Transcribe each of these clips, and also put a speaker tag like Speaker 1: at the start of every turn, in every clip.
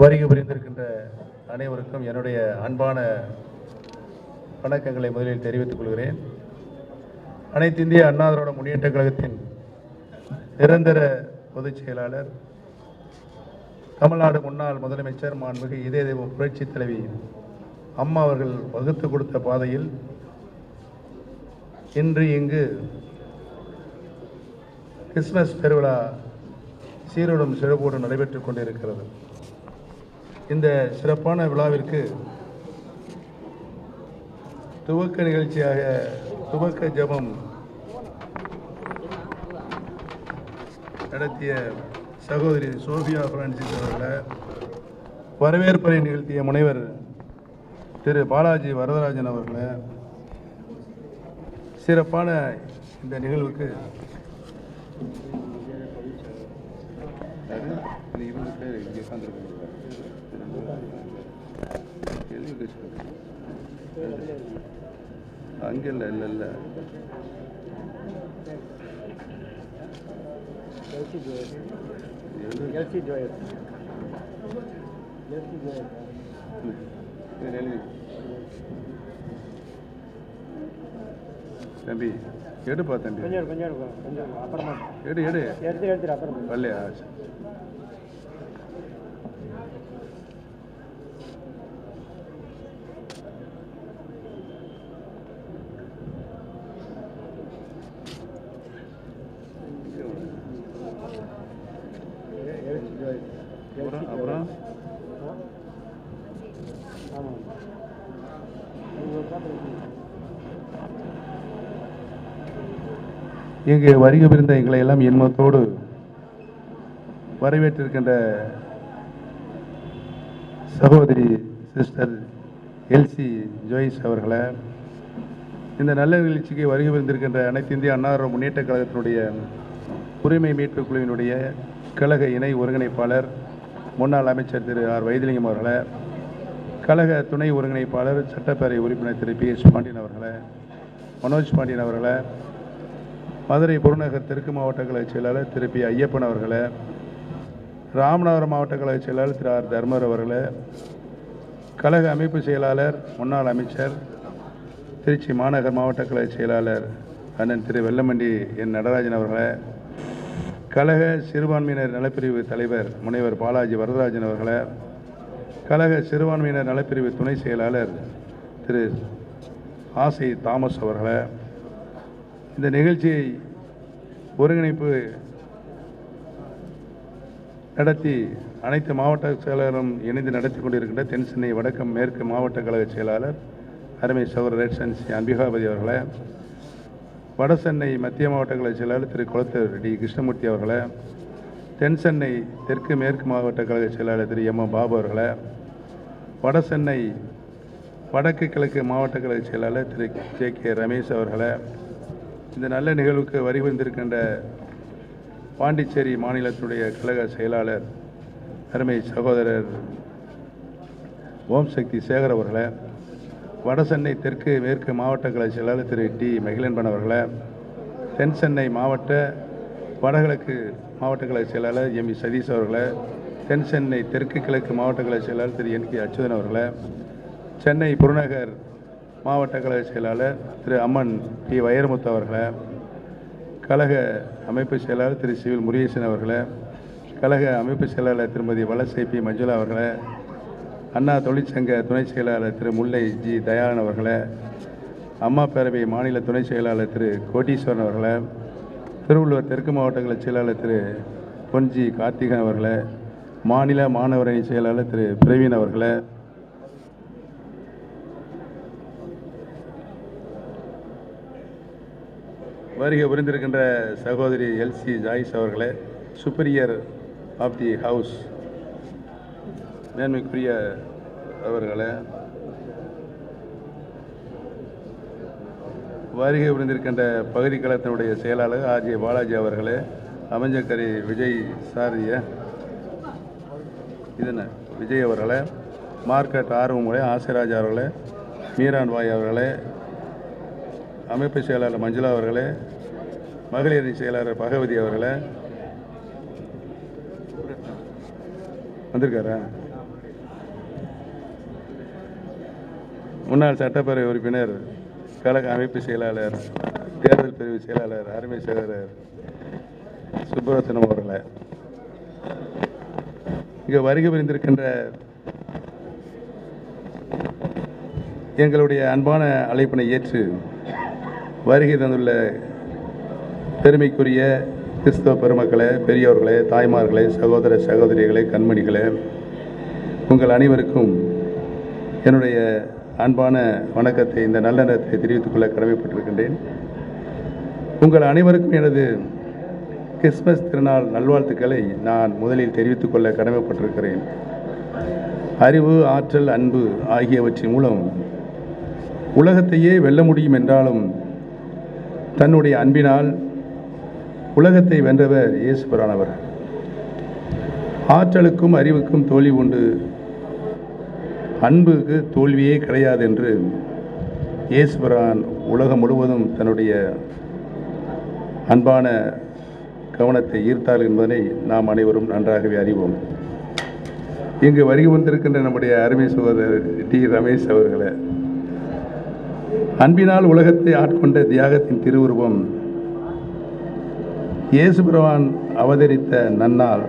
Speaker 1: வருகை புரிந்திருக்கின்ற அனைவருக்கும் என்னுடைய அன்பான வணக்கங்களை முதலில் தெரிவித்துக் கொள்கிறேன். அனைத்து இந்திய அண்ணா திராவிட முன்னேற்ற கழகத்தின் நிரந்தர பொதுச் செயலாளர் தமிழ்நாடு முன்னாள் முதலமைச்சர் மாண்புமிகு இதய தெய்வ புரட்சி தலைவி அம்மா அவர்கள் வகுத்து கொடுத்த பாதையில் இன்று இங்கு கிறிஸ்மஸ் பெருவிழா சீரோடும் சிறப்போடும் நடைபெற்றுக் கொண்டிருக்கிறது. இந்த சிறப்பான விழாவிற்கு துவக்க நிகழ்ச்சியாக துவக்க ஜெபம் நடத்திய சகோதரி சோபியா பிரான்சிஸ் அவர்களை வரவேற்பறை நிகழ்த்திய முனைவர் திரு பாலாஜி வரதராஜன் அவர்களை சிறப்பான இந்த நிகழ்வுக்கு அங்கே இல்லை இல்லை இல்லை தம்பி எடுப்பா தம்பி
Speaker 2: கொஞ்சம் கொஞ்சம் இரு, கொஞ்சம் அப்புறமா
Speaker 1: எடு எடு
Speaker 2: எடுத்து எடுத்துட்டு அப்புறமா
Speaker 1: வரலையா சரி. அப்புறம் அப்புறம்
Speaker 2: ஆமாம்
Speaker 1: இங்கு வருகவிருந்த எங்களை எல்லாம் இன்பத்தோடு வரவேற்றிருக்கின்ற சகோதரி சிஸ்டர் எல்சி ஜோயிஸ் அவர்களை இந்த நல்ல நிகழ்ச்சிக்கு வருகை புரிந்திருக்கின்ற அனைத்து இந்திய அன்னார முன்னேற்ற கழகத்தினுடைய உரிமை மீட்பு குழுவினுடைய கழக இணை ஒருங்கிணைப்பாளர் முன்னாள் அமைச்சர் திரு ஆர் வைத்திலிங்கம் அவர்களை கழக துணை ஒருங்கிணைப்பாளர் சட்டப்பேரவை உறுப்பினர் திரு பி எஸ் பாண்டியன் அவர்களை மனோஜ் பாண்டியன் அவர்களை மதுரை புறநகர் தெற்கு மாவட்ட கழக செயலாளர் திரு பி ஐயப்பன் அவர்களை ராமநாதபுரம் மாவட்ட கழக செயலாளர் திரு ஆர் தர்மர் அவர்களை கழக அமைப்பு செயலாளர் முன்னாள் அமைச்சர் திருச்சி மாநகர் மாவட்ட கழக செயலாளர் அண்ணன் திரு வெள்ளமண்டி என் நடராஜன் அவர்களை கழக சிறுபான்மையினர் நலப்பிரிவு தலைவர் முனைவர் பாலாஜி வரதராஜன் அவர்களை கழக சிறுபான்மையினர் நலப்பிரிவு துணை செயலாளர் திரு ஆசை தாமஸ் அவர்களை இந்த நிகழ்ச்சியை ஒருங்கிணைப்பு நடத்தி அனைத்து மாவட்ட செயலாளரும் இணைந்து நடத்தி கொண்டிருக்கின்ற தென் சென்னை வடக்கம் மேற்கு மாவட்ட கழக செயலாளர் அருமை சௌர ரெட்சன் சி அம்பிகாபதி அவர்களை வட சென்னை மத்திய மாவட்ட கழக செயலாளர் திரு குளத்தூர் டி கிருஷ்ணமூர்த்தி அவர்களை தென் சென்னை தெற்கு மேற்கு மாவட்ட கழக செயலாளர் திரு எம் எம் பாபு அவர்களை வட சென்னை வடக்கு கிழக்கு மாவட்ட கழக செயலாளர் திரு ஜே கே ரமேஷ் அவர்களை இந்த நல்ல நிகழ்வுக்கு வரி வந்திருக்கின்ற பாண்டிச்சேரி மாநிலத்துடைய கழக செயலாளர் அருமை சகோதரர் ஓம் சக்தி சேகர் அவர்களை வட சென்னை தெற்கு மேற்கு மாவட்ட கழக செயலாளர் திரு டி. மகிழன்பன் அவர்களை தென் சென்னை மாவட்ட வடகிழக்கு மாவட்ட கழக செயலாளர் எம். இ சதீஷ் அவர்களை தென் சென்னை தெற்கு கிழக்கு மாவட்ட கழக செயலாளர் திரு என். கே. அச்சுதன் அவர்களை சென்னை புறநகர் மாவட்ட கழக செயலாளர் திரு அம்மன் டி வைரமுத்து அவர்களை கழக அமைப்பு செயலாளர் திரு சிவில் முருகேசன் அவர்களை கழக அமைப்பு செயலாளர் திருமதி வலசை பி. மஞ்சுளா அவர்களை அண்ணா தொழிற்சங்க துணை செயலாளர் திரு முல்லை ஜி. தயாளன் அவர்களை அம்மா பேரவை மாநில துணை செயலாளர் திரு கோட்டீஸ்வரன் அவர்களை திருவள்ளுவர் தெற்கு மாவட்ட செயலாளர் திரு பொன்ஜி கார்த்திகன் அவர்களை மாநில மாணவரணி செயலாளர் திரு பிரவீன் அவர்களை வருகை புரிந்திருக்கின்ற சகோதரி எல்சி ஜாயிஸ் அவர்களே சுப்பீரியர் ஆஃப் தி ஹவுஸ் மேன்மைக்குரிய அவர்களே வருகை புரிந்திருக்கின்ற பகுதி கழகத்தினுடைய செயலாளர் ஆர்ஜே பாலாஜி அவர்களே அமைஞ்சக்கரை விஜய் சாரிய இது விஜய் அவர்களே மார்க்கெட் ஆர்வமுறை ஆசிராஜ் அவர்களே மீரான் வாய் அவர்களே அமைப்பு செயலாளர் மஞ்சுளா அவர்களே மகளிர் செயலாளர் பகவதி அவர்களை. வந்திருக்காரா? முன்னாள் சட்டப்பேரவை உறுப்பினர் கழக அமைப்பு செயலாளர் தேர்தல் பிரிவு செயலாளர் அருமை செயலாளர் சுப்பரத்தனம் அவர்களை. இங்கே வருகை புரிந்திருக்கின்ற எங்களுடைய அன்பான அழைப்பினை ஏற்று வருகை தந்துள்ள பெருமைக்குரிய கிறிஸ்தவ பெருமக்களே பெரியோர்களே தாய்மார்களே சகோதர சகோதரிகளே கண்மணிகளே உங்கள் அனைவருக்கும் என்னுடைய அன்பான வணக்கத்தை இந்த நல்ல நேரத்தை தெரிவித்துக் கொள்ள கடமைப்பட்டிருக்கின்றேன். உங்கள் அனைவருக்கும் எனது கிறிஸ்மஸ் திருநாள் நல்வாழ்த்துக்களை நான் முதலில் தெரிவித்துக் கொள்ள கடமைப்பட்டிருக்கிறேன். அறிவு ஆற்றல் அன்பு ஆகியவற்றின் மூலம் உலகத்தையே வெல்ல முடியும் என்றாலும் தன்னுடைய அன்பினால் உலகத்தை வென்றவர் இயேசுபரானவர் ஆற்றலுக்கும் அறிவுக்கும் தோல்வி உண்டு. அன்புக்கு தோல்வியே கிடையாது என்று இயேசுபிரான் உலகம் முழுவதும் தன்னுடைய அன்பான கவனத்தை ஈர்த்தார் என்பதனை நாம் அனைவரும் நன்றாகவே அறிவோம். இங்கு வருகை வந்திருக்கின்ற நம்முடைய அருமை சகோதரர் டி. ரமேஷ் அவர்களை அன்பினால் உலகத்தை ஆட்கொண்ட தியாகத்தின் திருவுருவம் இயேசுபிரவான் அவதரித்த நன்னாள்.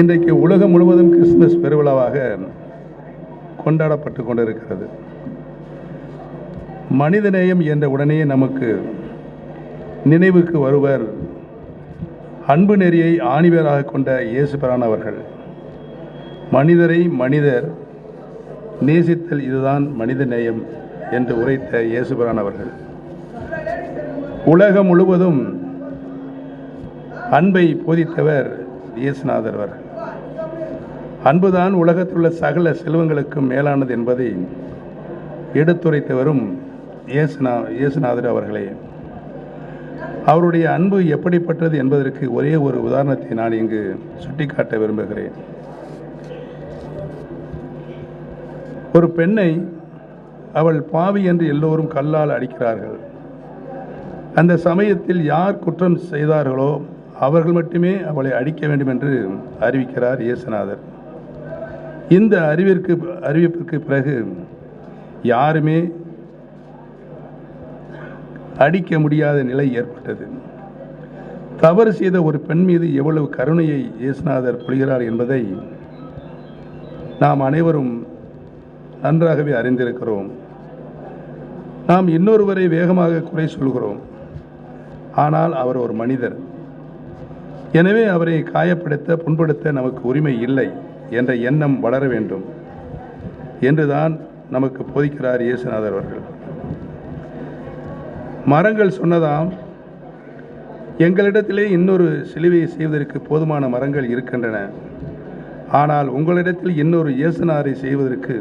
Speaker 1: இன்றைக்கு உலகம் முழுவதும் கிறிஸ்துமஸ் பெருவிழாவாக கொண்டாடப்பட்டு கொண்டிருக்கிறது. மனிதநேயம் என்ற உடனே நமக்கு நினைவுக்கு வருவர் அன்பு நெறியை ஆணிவேராக கொண்ட இயேசுபிரான் அவர்கள். மனிதரை மனிதர் நேசித்தல் இதுதான் மனித நேயம் என்று உரைத்த இயேசுபிரான் அவர்கள். உலகம் முழுவதும் அன்பை போதித்தவர் இயேசுநாதர் அவர்கள் அன்புதான் உலகத்தில் உள்ள சகல செல்வங்களுக்கும் மேலானது என்பதை எடுத்துரைத்தவரும் இயேசுநா இயேசுநாதர் அவர்களே. அவருடைய அன்பு எப்படிப்பட்டது என்பதற்கு ஒரே ஒரு உதாரணத்தை நான் இங்கு சுட்டிக்காட்ட விரும்புகிறேன். ஒரு பெண்ணை அவள் பாவி என்று எல்லோரும் கல்லால் அடிக்கிறார்கள். அந்த சமயத்தில் யார் குற்றம் செய்தார்களோ அவர்கள் மட்டுமே அவளை அடிக்க வேண்டும் என்று அறிவிக்கிறார் இயேசுநாதர். இந்த அறிவிற்கு அறிவிப்பிற்கு பிறகு யாருமே அடிக்க முடியாத நிலை ஏற்பட்டது. தவறு செய்த ஒரு பெண் மீது எவ்வளவு கருணையை இயேசுநாதர் பொழிகிறார் என்பதை நாம் அனைவரும் நன்றாகவே அறிந்திருக்கிறோம். நாம் இன்னொருவரை வேகமாக குறை சொல்கிறோம். ஆனால் அவர் ஒரு மனிதர். எனவே அவரை காயப்படுத்த புண்படுத்த நமக்கு உரிமை இல்லை என்ற எண்ணம் வளர வேண்டும் என்றுதான் நமக்கு போதிக்கிறார் இயேசுநாதர் அவர்கள். மரங்கள் சொன்னதாம் எங்களிடத்திலே இன்னொரு சிலுவையை செய்வதற்கு போதுமான மரங்கள் இருக்கின்றன. ஆனால் உங்களிடத்தில் இன்னொரு இயேசுநாரை செய்வதற்கு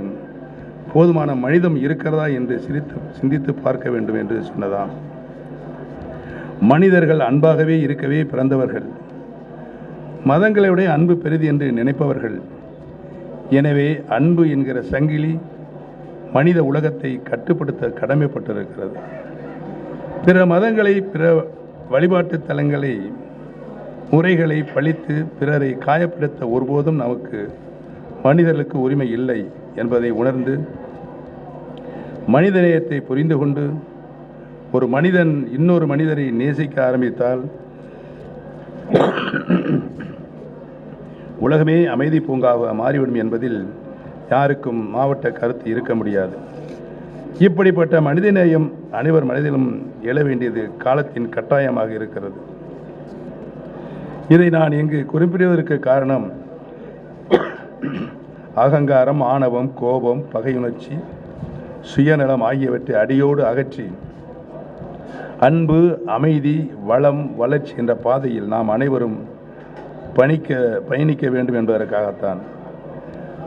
Speaker 1: போதுமான மனிதம் இருக்கிறதா என்று சிரித்து சிந்தித்து பார்க்க வேண்டும் என்று சொன்னதாம். மனிதர்கள் அன்பாகவே இருக்கவே பிறந்தவர்கள். மதங்களுடைய அன்பு பெரிது என்று நினைப்பவர்கள். எனவே அன்பு என்கிற சங்கிலி மனித உலகத்தை கட்டுப்படுத்த கடமைப்பட்டிருக்கிறது. பிற மதங்களை பிற வழிபாட்டு தலங்களை முறைகளை பழித்து பிறரை காயப்படுத்த ஒருபோதும் நமக்கு மனிதர்களுக்கு உரிமை இல்லை என்பதை உணர்ந்து மனிதநேயத்தை புரிந்து கொண்டு ஒரு மனிதன் இன்னொரு மனிதரை நேசிக்க ஆரம்பித்தால் உலகமே அமைதி பூங்காவாக மாறிவிடும் என்பதில் யாருக்கும் மாவட்ட கருத்து இருக்க முடியாது. இப்படிப்பட்ட மனிதநேயம் அனைவர் மனதிலும் எழ வேண்டியது காலத்தின் கட்டாயமாக இருக்கிறது. இதை நான் இங்கு குறிப்பிடுவதற்கு காரணம் அகங்காரம் ஆணவம் கோபம் பகையுணர்ச்சி சுயநலம் ஆகியவற்றை அடியோடு அகற்றி அன்பு அமைதி வளம் வளர்ச்சி என்ற பாதையில் நாம் அனைவரும் பணிக்க பயணிக்க வேண்டும் என்பதற்காகத்தான்.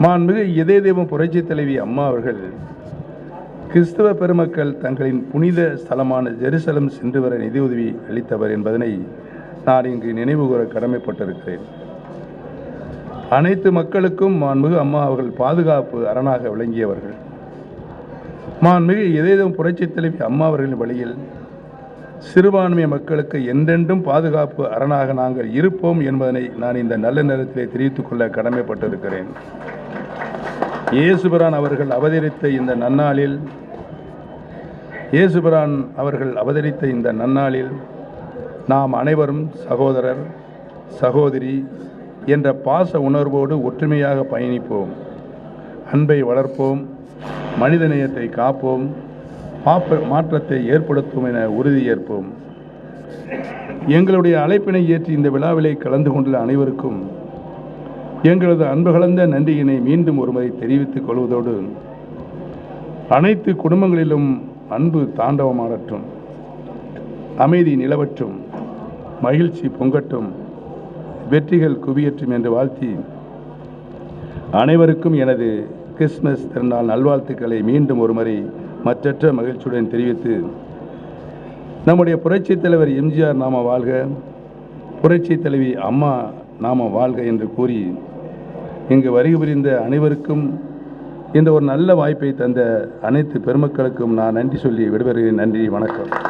Speaker 1: மாண்புமிகு இதய தெய்வம் புரட்சி தலைவி அம்மா அவர்கள் கிறிஸ்தவ பெருமக்கள் தங்களின் புனித ஸ்தலமான ஜெருசலம் சென்று வர நிதியுதவி அளித்தவர் என்பதனை நான் இங்கு நினைவுகூர கடமைப்பட்டிருக்கிறேன். அனைத்து மக்களுக்கும் மாண்புமிகு அம்மா அவர்கள் பாதுகாப்பு அரணாக விளங்கியவர்கள். மாண்புமிகு இதயம் புரட்சி தலைவி அம்மா அவர்களின் வழியில் சிறுபான்மை மக்களுக்கு என்றென்றும் பாதுகாப்பு அரணாக நாங்கள் இருப்போம் என்பதனை நான் இந்த நல்ல நேரத்திலே தெரிவித்துக் கொள்ள கடமைப்பட்டிருக்கிறேன். இயேசுபிரான் அவர்கள் அவதரித்த இந்த நன்னாளில் இயேசுபிரான் அவர்கள் அவதரித்த இந்த நன்னாளில் நாம் அனைவரும் சகோதரர் சகோதரி என்ற பாச உணர்வோடு ஒற்றுமையாக பயணிப்போம். அன்பை வளர்ப்போம். மனிதநேயத்தை காப்போம். மாப்ப மாற்றத்தை ஏற்படுத்தும் என உறுதியேற்போம் எங்களுடைய அழைப்பினை ஏற்றி இந்த விழாவிலே கலந்து கொண்டுள்ள அனைவருக்கும் எங்களது அன்பு கலந்த நன்றியினை மீண்டும் ஒருமுறை தெரிவித்துக் கொள்வதோடு அனைத்து குடும்பங்களிலும் அன்பு தாண்டவமாடட்டும் அமைதி நிலவற்றும் மகிழ்ச்சி பொங்கட்டும் வெற்றிகள் குவியற்றும் என்று வாழ்த்தி அனைவருக்கும் எனது கிறிஸ்மஸ் திருநாள் நல்வாழ்த்துக்களை மீண்டும் ஒருமுறை மற்றற்ற மகிழ்ச்சியுடன் தெரிவித்து நம்முடைய புரட்சித் தலைவர் எம்ஜிஆர் நாம வாழ்க புரட்சித் தலைவி அம்மா நாம வாழ்க என்று கூறி இங்கு வருகை புரிந்த அனைவருக்கும் இந்த ஒரு நல்ல வாய்ப்பை தந்த அனைத்து பெருமக்களுக்கும் நான் நன்றி சொல்லி விடுபெறுகிறேன். நன்றி வணக்கம்.